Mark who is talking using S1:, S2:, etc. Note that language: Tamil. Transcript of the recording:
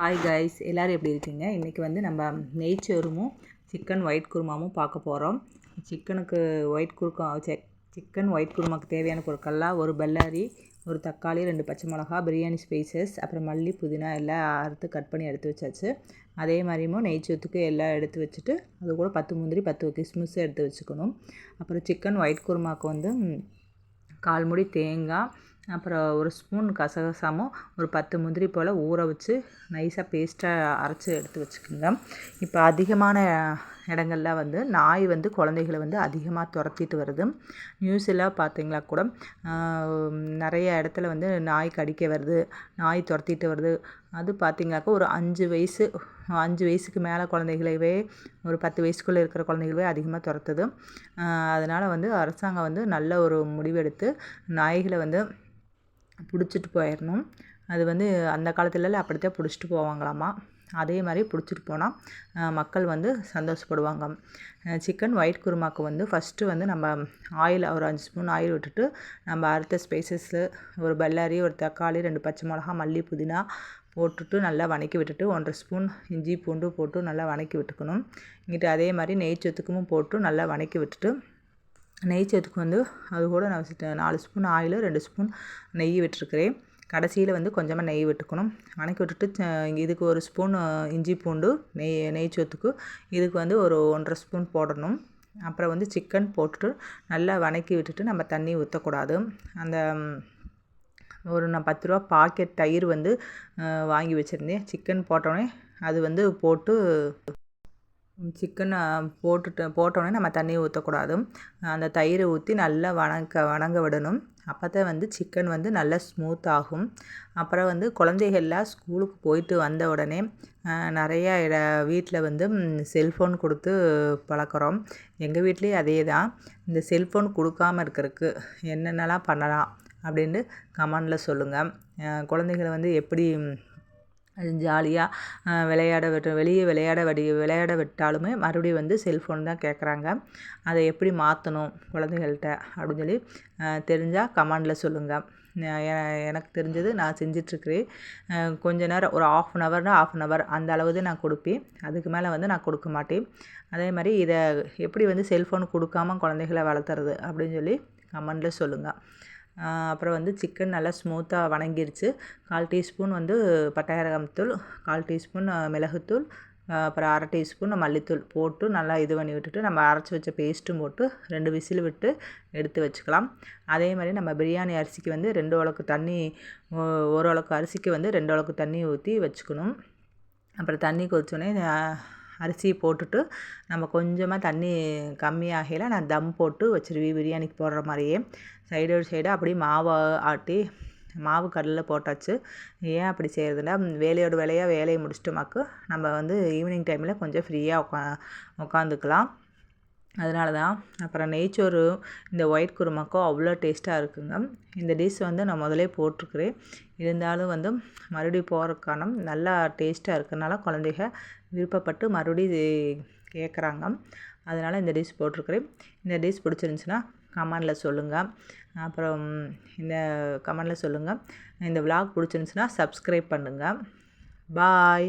S1: ஹாய் கைஸ் எல்லோரும் எப்படி இருக்கீங்க? இன்றைக்கி வந்து நம்ம நெய்ச்சோறுமும் சிக்கன் ஒயிட் குருமாவும் பார்க்க போகிறோம் சிக்கனுக்கு ஒயிட் குருக்கா சிக்கன் ஒயிட் குருமாவுக்கு தேவையான பொருட்கள்லாம் ஒரு பெல்லாரி ஒரு தக்காளி ரெண்டு பச்சை மிளகா பிரியாணி ஸ்பைசஸ் அப்புறம் மல்லி புதினா எல்லாம் அறுத்து கட் பண்ணி எடுத்து வச்சாச்சு. அதே மாதிரியும் நெய்ச்சோத்துக்கு எல்லாம் எடுத்து வச்சுட்டு அது கூட பத்து முந்திரி பத்து கிஸ்மிஸ் எடுத்து வச்சுக்கணும். அப்புறம் சிக்கன் ஒயிட் குருமாவுக்கு வந்து கால் முடி தேங்காய் அப்புறம் ஒரு ஸ்பூன் கசகசாமும் ஒரு பத்து முந்திரி போல் ஊற வச்சு நைஸாக பேஸ்ட்டாக அரைச்சி எடுத்து வச்சுக்கோங்க. இப்போ அதிகமான இடங்கள்ல வந்து நாய் வந்து குழந்தைகளை வந்து அதிகமாக துரத்திட்டு வருது. நியூஸெல்லாம் பார்த்தீங்களா கூட நிறைய இடத்துல வந்து நாய் கடிக்க வருது நாய் துரத்திட்டு வருது. அது பார்த்திங்கனாக்கா ஒரு அஞ்சு வயசு அஞ்சு வயசுக்கு மேலே குழந்தைகளவே ஒரு பத்து வயசுக்குள்ளே இருக்கிற குழந்தைகளவே அதிகமாக துரத்துது. அதனால் வந்து அரசாங்கம் வந்து நல்ல ஒரு முடிவெடுத்து நாய்களை வந்து பிடிச்சிட்டு போயிடணும் அது வந்து அந்த காலத்துலலாம் அப்படித்தான் பிடிச்சிட்டு போவாங்களாமா. அதே மாதிரி பிடிச்சிட்டு போனால் மக்கள் வந்து சந்தோஷப்படுவாங்க. சிக்கன் ஒயிட் குருமாக்கு வந்து ஃபஸ்ட்டு வந்து நம்ம ஆயில் ஒரு அஞ்சு ஸ்பூன் ஆயில் விட்டுட்டு நம்ம அறுத்த ஸ்பைசஸ்ஸு ஒரு பல்லாரி ஒரு தக்காளி ரெண்டு பச்சை மிளகா மல்லி புதினா போட்டுட்டு நல்லா வணக்கி விட்டுட்டு ஒன்றரை ஸ்பூன் இஞ்சி பூண்டு போட்டு நல்லா வணக்கி விட்டுக்கணும். இங்கிட்டு அதே மாதிரி நெய் சொத்துக்கும் போட்டு நல்லா வணக்கி விட்டுட்டு நெய் வந்து அது கூட நான் நாலு ஸ்பூன் ஆயில் ரெண்டு ஸ்பூன் நெய் விட்டுருக்குறேன். கடைசியில் வந்து கொஞ்சமாக நெய் விட்டுக்கணும். வணக்கி விட்டுட்டு இதுக்கு ஒரு ஸ்பூன் இஞ்சி பூண்டு நெய் நெய்ச்சோத்துக்கு இதுக்கு வந்து ஒரு ஒன்றரை ஸ்பூன் போடணும். அப்புறம் வந்து சிக்கன் போட்டுட்டு நல்லா வணக்கி விட்டுட்டு நம்ம தண்ணி ஊற்றக்கூடாது அந்த ஒரு நான் பத்து ரூபா பாக்கெட் தயிர் வந்து வாங்கி வச்சுருந்தேன். சிக்கன் போட்டோடனே அது வந்து போட்டு சிக்கனை போட்டுட்டு போட்டோடனே நம்ம தண்ணி ஊற்றக்கூடாது அந்த தயிர் ஊற்றி நல்லா வணக்க வணங்க விடணும். அப்போ தான் வந்து சிக்கன் வந்து நல்லா ஸ்மூத் ஆகும். அப்புறம் வந்து குழந்தைகள்லாம் ஸ்கூலுக்கு போயிட்டு வந்த உடனே நிறையா இட வீட்டில் வந்து செல்ஃபோன் கொடுத்து பழக்கிறோம். எங்கள் வீட்லேயும் அதே தான் இந்த செல்ஃபோன் கொடுக்காமல் இருக்கிறதுக்கு என்னென்னலாம் பண்ணலாம் அப்படின்னு கமெண்டில் சொல்லுங்கள் குழந்தைகளை வந்து எப்படி ஜாலியாக விளையாட விட்டு வெளியே விளையாட வடி விளையாட விட்டாலுமே மறுபடியும் வந்து செல்ஃபோன் தான் கேட்குறாங்க அதை எப்படி மாற்றணும் குழந்தைகள்கிட்ட அப்படின்னு சொல்லி தெரிஞ்சால் கமெண்டில் சொல்லுங்கள் எனக்கு தெரிஞ்சது நான் செஞ்சிட்ருக்கிறேன். கொஞ்ச நேரம் ஒரு ஆஃப் அன் ஹவர்னா ஆஃப் அன் ஹவர் அந்த அளவு நான் கொடுப்பேன். அதுக்கு மேலே வந்து நான் கொடுக்க மாட்டேன். அதே மாதிரி இதை எப்படி வந்து செல்ஃபோன் கொடுக்காம குழந்தைகளை வளர்த்துறது அப்படின்னு சொல்லி கமெண்டில் சொல்லுங்கள் அப்புறம் வந்து சிக்கன் நல்லா ஸ்மூத்தாக வணங்கிருச்சு. கால் டீஸ்பூன் வந்து பட்டாயிரகம்தூள் கால் டீஸ்பூன் மிளகுத்தூள் அப்புறம் அரை டீஸ்பூன் மல்லித்தூள் போட்டு நல்லா இது பண்ணி விட்டுட்டு நம்ம அரைச்சி வச்ச பேஸ்ட்டும் போட்டு ரெண்டு விசில் விட்டு எடுத்து வச்சுக்கலாம். அதே மாதிரி நம்ம பிரியாணி அரிசிக்கு வந்து ரெண்டு உலக்கு தண்ணி ஒரு உலக்கு அரிசிக்கு வந்து ரெண்டு உலக்கு தண்ணி ஊற்றி வச்சுக்கணும். அப்புறம் தண்ணி கொதிச்சோடனே அரிசி போட்டுட்டு நம்ம கொஞ்சமாக தண்ணி கம்மியாகையில் நான் தம் போட்டு வச்சுருவேன். பிரியாணிக்கு போடுற மாதிரியே. சைடு சைடாக அப்படியே மாவை ஆட்டி மாவு கடலில் போட்டாச்சு. ஏன் அப்படி செய்கிறதுனா வேலையோட வேலையாக வேலையை முடிச்சிட்டோமாக்கு நம்ம வந்து ஈவினிங் டைமில் கொஞ்சம் ஃப்ரீயாக உட்கா உட்காந்துக்கலாம் அதனால தான் அப்புறம் நெய்ச்சோறு இந்த ஒயிட் குருமாக்கும் அவ்வளோ டேஸ்ட்டாக இருக்குங்க. இந்த டிஷ் வந்து நான் முதலே போட்டிருக்கிறேன். இருந்தாலும் வந்து மறுபடியும் போகிறதுக்கான நல்லா டேஸ்ட்டாக இருக்கிறனால குழந்தைக விருப்பப்பட்டு மறுபடியும் கேட்குறாங்க அதனால் இந்த டிஷ் போட்டிருக்கிறேன். இந்த டிஷ் பிடிச்சிருந்துச்சின்னா கமெண்டில் சொல்லுங்கள் அப்புறம் இந்த கமெண்டில் சொல்லுங்கள் இந்த விலாக் பிடிச்சிருந்துச்சின்னா சப்ஸ்கிரைப் பண்ணுங்கள் பாய்